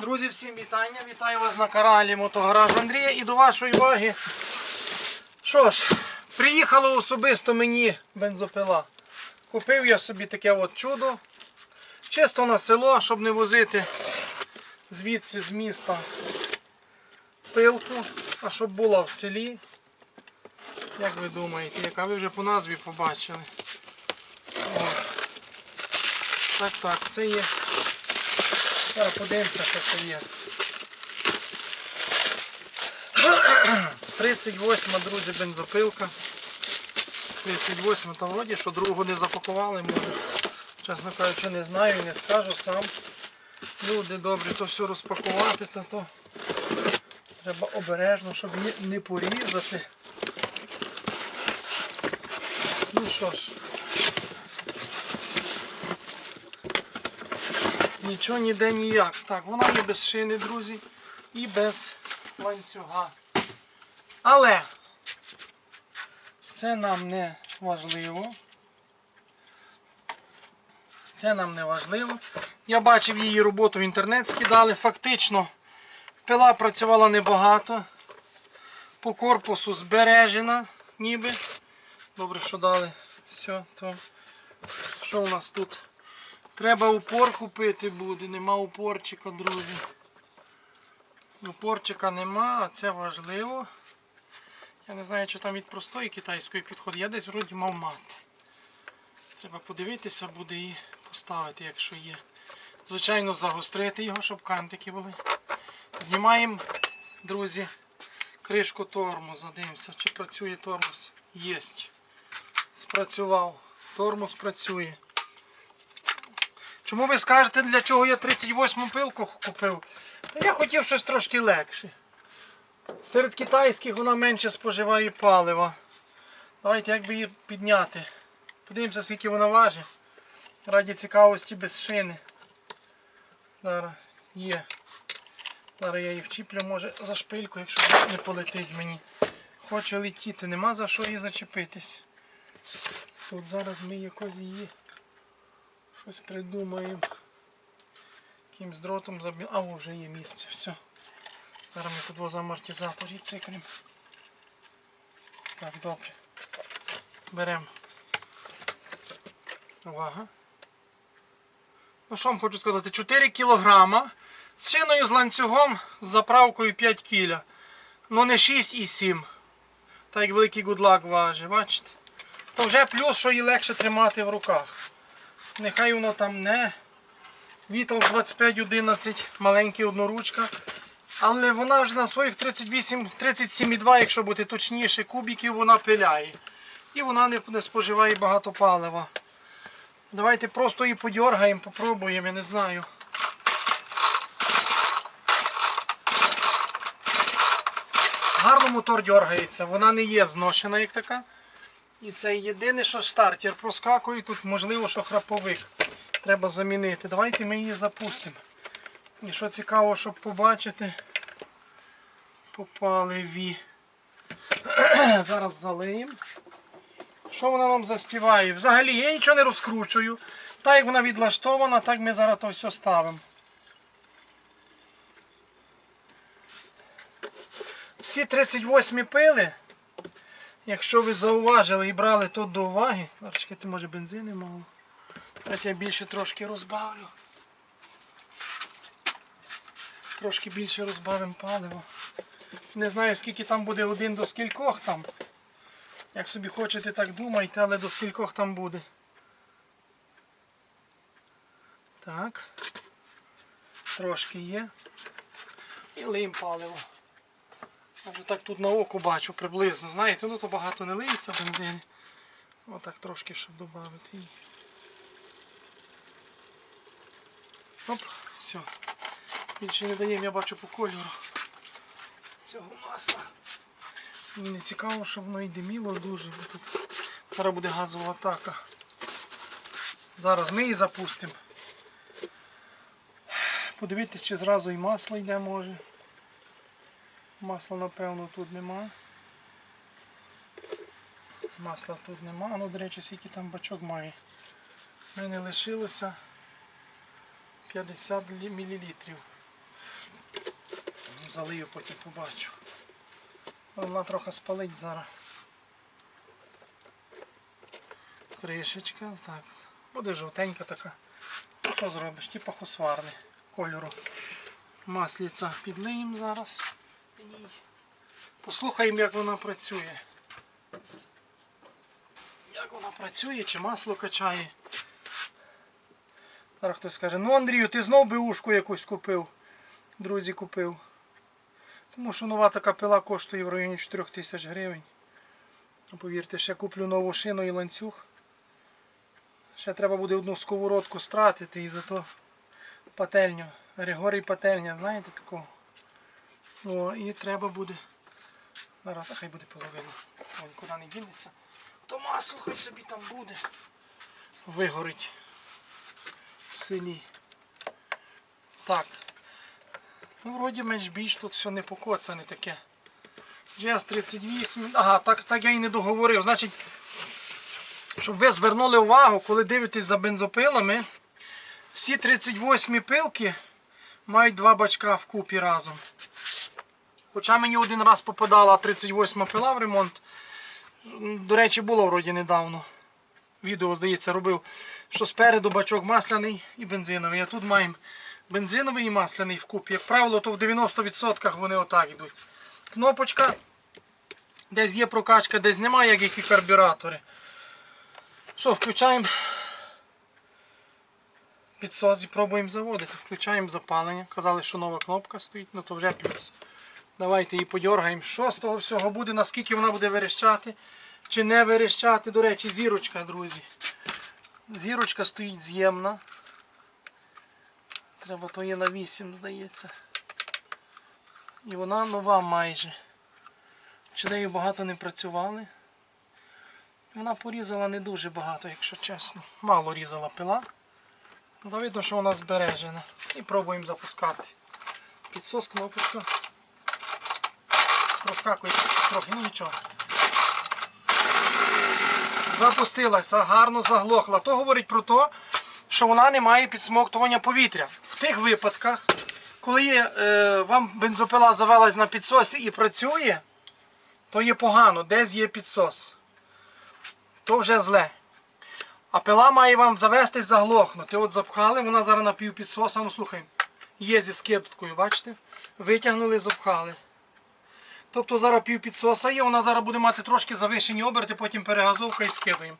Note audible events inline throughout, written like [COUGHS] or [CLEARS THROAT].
Друзі, всім вітання! Вітаю вас на каналі Мотогараж Андрія і до вашої уваги. Що ж, приїхало особисто мені бензопила. Купив я собі таке от чудо. Чисто на село, щоб не возити звідси з міста пилку, а щоб була в селі. Як ви думаєте, яка ви вже по назві побачили? Так, так, це є. Зараз подивимося, що це є. 38, друзі, бензопилка. 38, та вроді, що другу не запакували, може. Чесно кажучи, не знаю і не скажу сам. Люди добрі, то все розпакувати, то, то треба обережно, щоб не порізати. Ну що ж. Нічого ніде ніяк. Так, вона є без шини, друзі, і без ланцюга. Але це нам не важливо. Це нам не важливо. Я бачив її роботу в інтернет скидали. Фактично пила працювала небагато. По корпусу збережена, ніби. Добре, що дали. Все, то що у нас тут? Треба упор купити буде, нема упорчика, друзі. Упорчика нема, а це важливо. Я не знаю, чи там від простої китайської підходить. Я десь вроді мав мати. Треба подивитися, буде і поставити, якщо є. Звичайно, загострити його, щоб кантики були. Знімаємо, друзі, кришку тормоза. Дивимося, чи працює тормоз. Єсть. Спрацював. Тормоз працює. Чому ви скажете, для чого я 38-му пилку купив? Я хотів щось трошки легше. Серед китайських вона менше споживає палива. Давайте як би її підняти. Подивимося, скільки вона важить. Раді цікавості без шини. Зараз є. Зараз я її вчіплю, може за шпильку, якщо не полетить мені. Хоче летіти, нема за що її зачепитись. Тут зараз ми якось її щось придумаємо. Якимсь дротом заб'ємо. А, вже є місце, все. Зараз ми тут в амортизаторі циклимо. Так, добре. Беремо. Увага. Ну що вам хочу сказати? 4 кілограма з шиною з ланцюгом з заправкою 5 кіля. Ну не 6 і 7. Так як великий гудлак важить, бачите? То вже плюс, що її легше тримати в руках. Нехай воно там не Вітал 2511, маленький одноручка. Але вона вже на своїх 38, 37,2, якщо бути точніше, кубиків вона пиляє. І вона не, не споживає багато палива. Давайте просто її подергаємо, попробуємо, я не знаю. Гарно мотор дергається, вона не є зношена як така. І це єдине, що стартер проскакує, тут можливо, що храповик треба замінити. Давайте ми її запустимо. І що цікаво, щоб побачити, по паливі. [CLEARS THROAT] Зараз залиємо. Що вона нам заспіває? Взагалі я нічого не розкручую. Так як вона відлаштована, так ми зараз то все ставимо. Всі 38 пили, якщо ви зауважили і брали тут до уваги, зараз чекайте, може бензини мало. Давайте я більше трошки розбавлю. Трошки більше розбавимо паливо. Не знаю скільки там буде один до скількох там. Як собі хочете, так думайте, але до скількох там буде. Так. Трошки є. І лиємо паливо. Вже так тут на око бачу приблизно. Знаєте, ну то багато не лиється бензин. Отак трошки, щоб додати. Оп, все. Більше не даємо, я бачу по кольору цього масла. Мені цікаво, щоб воно і диміло дуже, бо тут зараз буде газова атака. Зараз ми її запустимо. Подивитись, чи зразу і масло йде може. Масла напевно тут нема. Масла тут нема. Ну, до речі, скільки там бачок має. У мене лишилося 50 мл. Залию, потім побачу. Вона трохи спалить зараз. Кришечка, так. Буде жовтенька така. Ну, Що зробиш? Типа хосварни кольору. Масліця підлиємо зараз. Послухаємо, як вона працює. Як вона працює, чи масло качає. Зараз хтось скаже, ну Андрію, ти знов би ушку якусь купив. Друзі купив. Тому що нова така пила коштує в районі 4 тисяч гривень. Повірте, ще куплю нову шину і ланцюг. Ще треба буде одну сковородку стратити і зато пательню. Григорій пательня, знаєте такого? О, і треба буде. Зараз хай буде половина. Він куди не дінеться. То масло хай собі там буде. Вигорить в селі. Так. Ну, вроді менш більш тут все не покоцане таке. GS 38. Ага, так, так я і не договорив. Значить, щоб ви звернули увагу, коли дивитесь за бензопилами, всі 38 пилки мають два бачка вкупі разом. Хоча мені один раз попадала 38 пила в ремонт. До речі, було вроді недавно. Відео, здається, робив, що спереду бачок масляний і бензиновий. А тут маємо бензиновий і масляний вкупі. Як правило, то в 90% вони отак йдуть. Кнопочка, десь є прокачка, десь немає, як які карбюратори. Що, включаємо підсос і пробуємо заводити. Включаємо запалення. Казали, що нова кнопка стоїть, ну то вже плюс. Давайте її подергаємо. Що з того всього буде, наскільки вона буде верещати чи не верещати. До речі, зірочка, друзі. Зірочка стоїть з'ємна. Треба то є на 8, здається. І вона нова майже. Чи нею багато не працювали. Вона порізала не дуже багато, якщо чесно. Мало різала пила. Але видно, що вона збережена. І пробуємо запускати. Підсос, кнопочка. Проскакує трохи, ну нічого. Запустилася, гарно заглохла. То говорить про те, що вона не має підсмоктування повітря. В тих випадках, коли е, вам бензопила завелась на підсосі і працює, то є погано, десь є підсос. То вже зле. А пила має вам завестись заглохнути. От запхали, вона зараз на пів підсоса. Ну слухай, є зі скидкою, бачите? Витягнули, запхали. Тобто зараз пів підсоса є, вона зараз буде мати трошки завишені оберти, потім перегазовка і скину.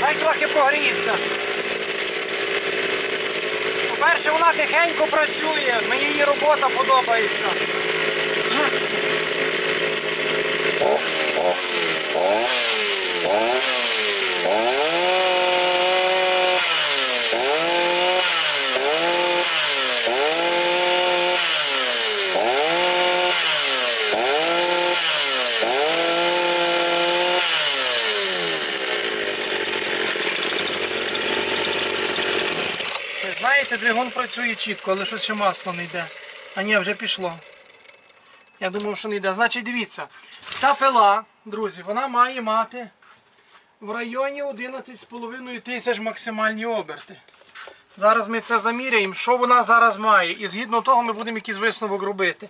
Хай трохи погріється. По-перше, вона тихенько працює, мені її робота подобається. Ви знаєте, двигун працює чітко, але щось ще масло не йде. А ні, вже пішло. Я думав, що не йде. Значить, дивіться, ця пила, друзі, вона має мати в районі 11,5 тисяч максимальні оберти. Зараз ми це заміряємо, що вона зараз має. І згідно того ми будемо якийсь висновок робити.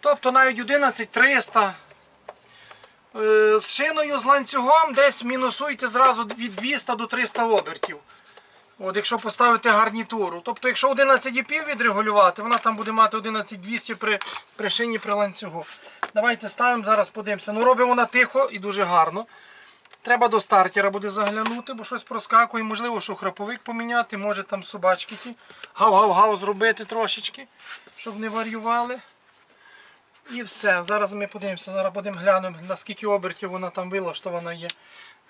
Тобто навіть 11300 е, з шиною з ланцюгом десь мінусуйте зразу від 200 до 300 обертів. От якщо поставити гарнітуру. Тобто, якщо 11,5 відрегулювати, вона там буде мати 11,200 при, при шині при ланцюгу. Давайте ставимо, зараз подивимося. Ну робимо вона тихо і дуже гарно. Треба до стартера буде заглянути, бо щось проскакує. Можливо, що храповик поміняти, може там собачки ті. Гав-гав-гав зробити трошечки, щоб не варювали. І все. Зараз ми подивимося, зараз будемо глянемо, наскільки обертів вона там вилаштована є.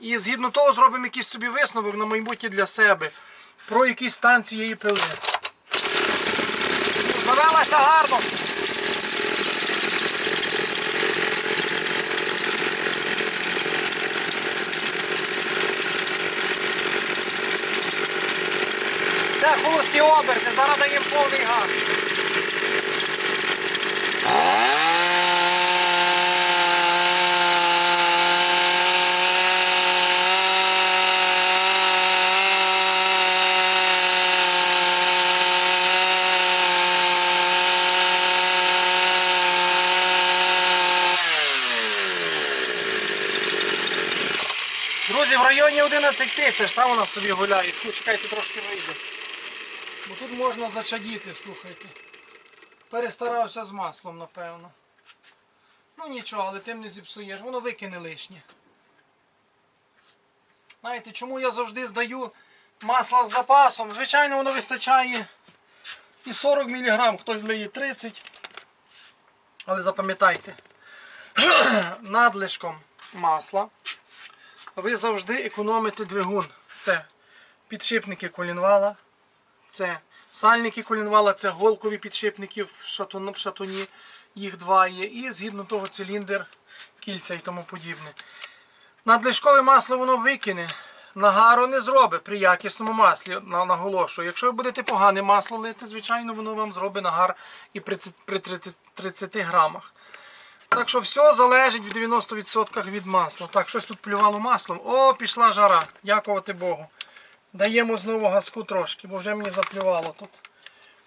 І згідно того зробимо якийсь собі висновок на майбутнє для себе про якісь станції її пили. Завелася гарно. Це холості оберти, зараз даємо повний газ. 20 тисяч, там вона собі гуляє. Фу, чекайте, трошки вийде. Бо тут можна зачадіти, слухайте. Перестарався з маслом, напевно. Ну нічого, але тим не зіпсуєш, воно викине лишнє. Знаєте, чому я завжди здаю масло з запасом? Звичайно, воно вистачає і 40 мг, хтось злиє 30. Але запам'ятайте, [CLEARS THROAT] надлишком масла ви завжди економите двигун. Це підшипники колінвала, це сальники колінвала, це голкові підшипники в шатуні, їх два є, і згідно того циліндр, кільця і тому подібне. Надлишкове масло воно викине. Нагару не зробить при якісному маслі, наголошую. Якщо ви будете погане масло лити, звичайно, воно вам зробить нагар і при ці- при 30 30 грамах. Так що все залежить в 90% від масла. Так, щось тут плювало маслом. О, пішла жара. Дякувати Богу. Даємо знову газку трошки, бо вже мені заплювало тут.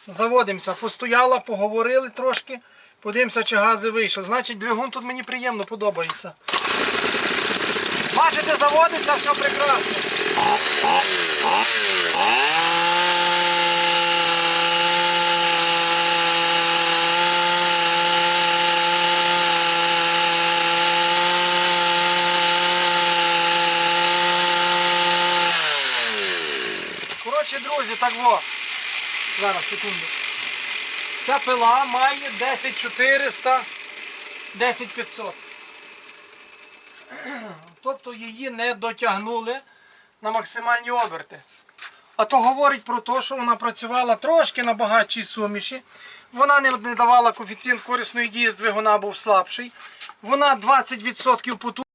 Заводимося. Постояла, поговорили трошки. Подивимося, чи гази вийшли. Значить, двигун тут мені приємно подобається. Бачите, заводиться, все прекрасно. Коротше, друзі, так во. Зараз, секунду. Ця пила має 10400, 10500. [CLEARS THROAT] Тобто її не дотягнули на максимальні оберти. А то говорить про те, що вона працювала трошки на багатшій суміші. Вона не, давала коефіцієнт корисної дії з двигуна був слабший. Вона 20% потужності.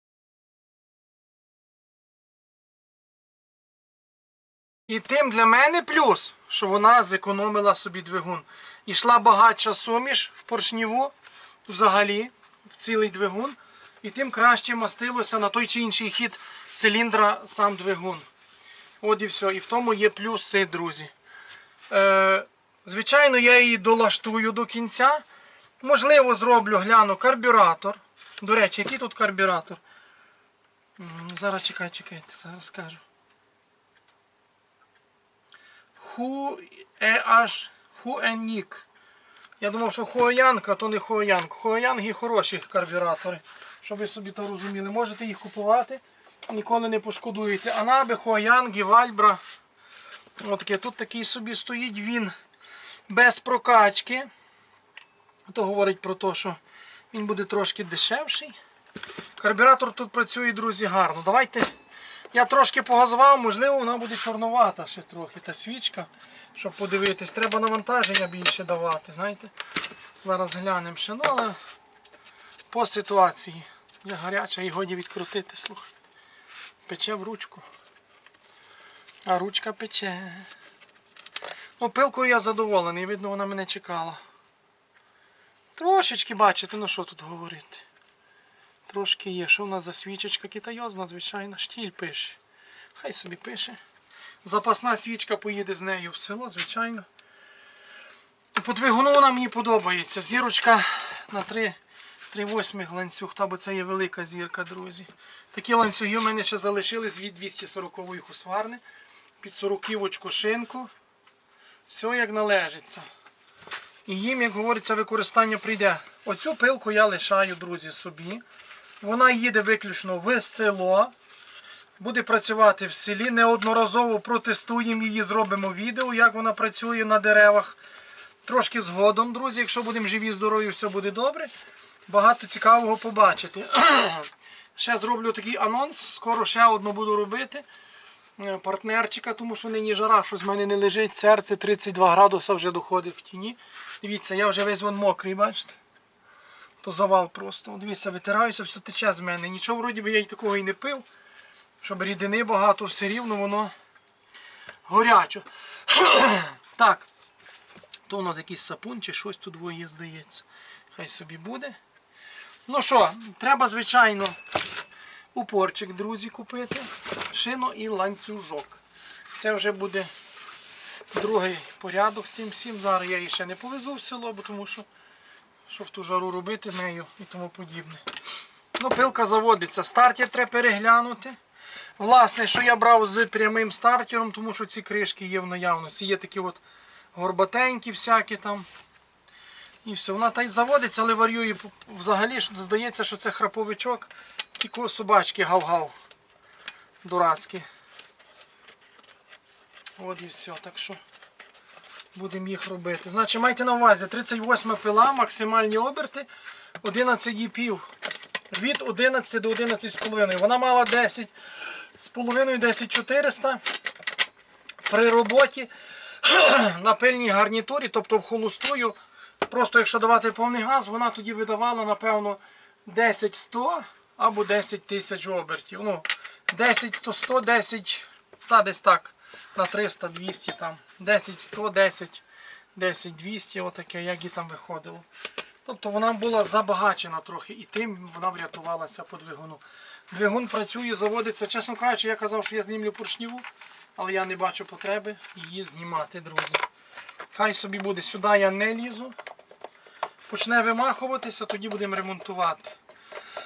І тим для мене плюс, що вона зекономила собі двигун. Ішла багатша суміш в поршніву взагалі, в цілий двигун. І тим краще мастилося на той чи інший хід циліндра сам двигун. От і все. І в тому є плюси, друзі. Е, звичайно, я її долаштую до кінця. Можливо, зроблю, гляну карбюратор. До речі, який тут карбюратор? Зараз чекай, чекайте, зараз скажу. Ху е аж Хуенік. Я думав, що Хуоянка, то не Хуоянг. Хуоянги хороші карбюратори. Щоб ви собі то розуміли. Можете їх купувати, ніколи не пошкодуєте. Анаби, Хуоянги, Вальбра. Отаке. Тут такий собі стоїть він без прокачки. То говорить про те, що він буде трошки дешевший. Карбюратор тут працює, друзі, гарно. Давайте. Я трошки погазував, можливо, вона буде чорнувата ще трохи. Та свічка, щоб подивитись. Треба навантаження більше давати, знаєте. Зараз глянемо ще. Ну, але по ситуації. Я гаряча і годі відкрутити, слухай. Пече в ручку. А ручка пече. Ну, пилкою я задоволений, видно, вона мене чекала. Трошечки бачите, ну що тут говорити. Трошки є. Що в нас за свічечка китайозна, звичайно, штіль пише. Хай собі пише. Запасна свічка поїде з нею в село, звичайно. По двигуну вона мені подобається. Зірочка на 3, 3 восьмих ланцюг, та бо це є велика зірка, друзі. Такі ланцюги у мене ще залишились від 240-ї хусварни. Під 40 шинку. Все як належиться. І їм, як говориться, використання прийде. Оцю пилку я лишаю, друзі, собі. Вона їде виключно в село. Буде працювати в селі. Неодноразово протестуємо її, зробимо відео, як вона працює на деревах. Трошки згодом, друзі, якщо будемо живі, здорові, все буде добре. Багато цікавого побачити. [CLEARS THROAT] ще зроблю такий анонс. Скоро ще одну буду робити. Е, Партнерчика, тому що нині жара, що з мене не лежить. Серце 32 градуса вже доходить в тіні. Дивіться, я вже весь вон мокрий, бачите? То завал просто. От Дивіться, витираюся, все тече з мене. Нічого вроді би я й такого і не пив. Щоб рідини багато, все рівно воно горячо. [COUGHS] Так. То у нас якийсь сапун чи щось тут двоє, здається. Хай собі буде. Ну що, треба, звичайно, упорчик, друзі, купити. Шину і ланцюжок. Це вже буде другий порядок з цим всім. Зараз я її ще не повезу в село, бо тому що, що в ту жару робити нею і тому подібне. Ну, пилка заводиться. Стартер треба переглянути. Власне, що я брав з прямим стартером, тому що ці кришки є в наявності. Є такі от горбатенькі всякі там. І все. Вона та й заводиться, але варює взагалі, здається, що це храповичок, тільки собачки гав-гав. Дурацькі. От і все. Так що будемо їх робити. Значить, майте на увазі, 38 пила, максимальні оберти, 11,5. Від 11 до 11,5. Вона мала 10 з половиною 10400 при роботі [CLEARS THROAT] на пильній гарнітурі, тобто в холостую. Просто якщо давати повний газ, вона тоді видавала, напевно, 10-100 або 10 тисяч обертів. Ну, 10 то 100, 10, та десь так, на 300, 200 там. 10 100, 10, 10 200, отаке, як і там виходило. Тобто вона була забагачена трохи і тим вона врятувалася по двигуну. Двигун працює, заводиться. Чесно кажучи, я казав, що я знімлю поршніву, але я не бачу потреби її знімати, друзі. Хай собі буде. Сюди я не лізу. Почне вимахуватися, тоді будемо ремонтувати.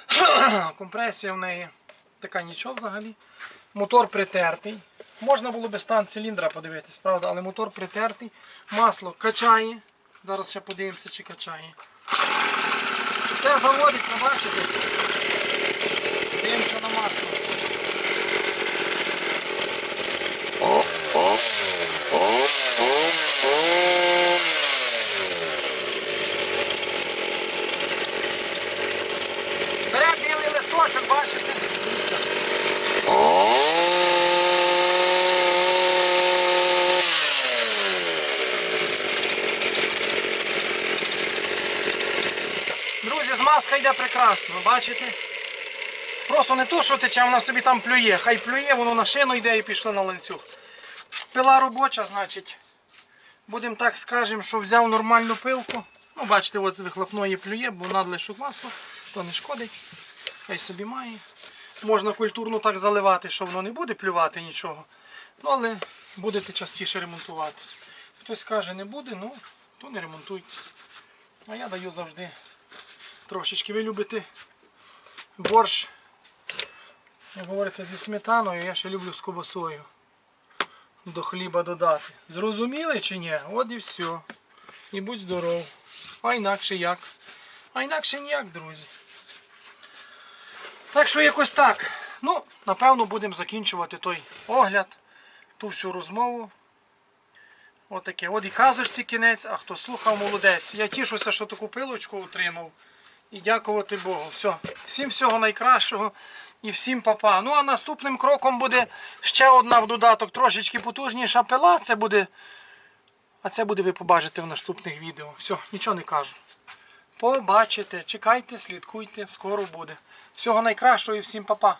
[CLEARS THROAT] Компресія в неї така нічого взагалі. Мотор притертий. Можна було би стан циліндра подивитись, правда, але мотор притертий. Масло качає. Зараз ще подивимося, чи качає. Все заводиться, бачите? Дивимося на масло. Бере білий листочок, бачите? Дивіться. Друзі, змазка йде прекрасно, бачите? Просто не то, що тече, вона собі там плює. Хай плює, воно на шину йде і пішло на ланцюг. Пила робоча, значить. Будемо так скажемо, що взяв нормальну пилку. Ну, бачите, от з вихлопної плює, бо надлишок масла, то не шкодить. Хай собі має. Можна культурно так заливати, що воно не буде плювати нічого. Ну, але будете частіше ремонтуватись. Хтось скаже, не буде, ну, то не ремонтуйтесь. А я даю завжди трошечки. Ви любите борщ, як говориться, зі сметаною, я ще люблю з кобасою до хліба додати. Зрозуміли чи ні? От і все. І будь здоров. А інакше як? А інакше ніяк, друзі. Так що якось так. Ну, напевно, будемо закінчувати той огляд, ту всю розмову. Отаке. От і казочці кінець, а хто слухав, молодець. Я тішуся, що таку пилочку отримав. І дякувати Богу. Все. Всім всього найкращого і всім папа. Ну а наступним кроком буде ще одна в додаток, трошечки потужніша пила. Це буде. А це буде ви побачите в наступних відео. Все, нічого не кажу. Побачите, чекайте, слідкуйте, скоро буде. Всього найкращого і всім папа.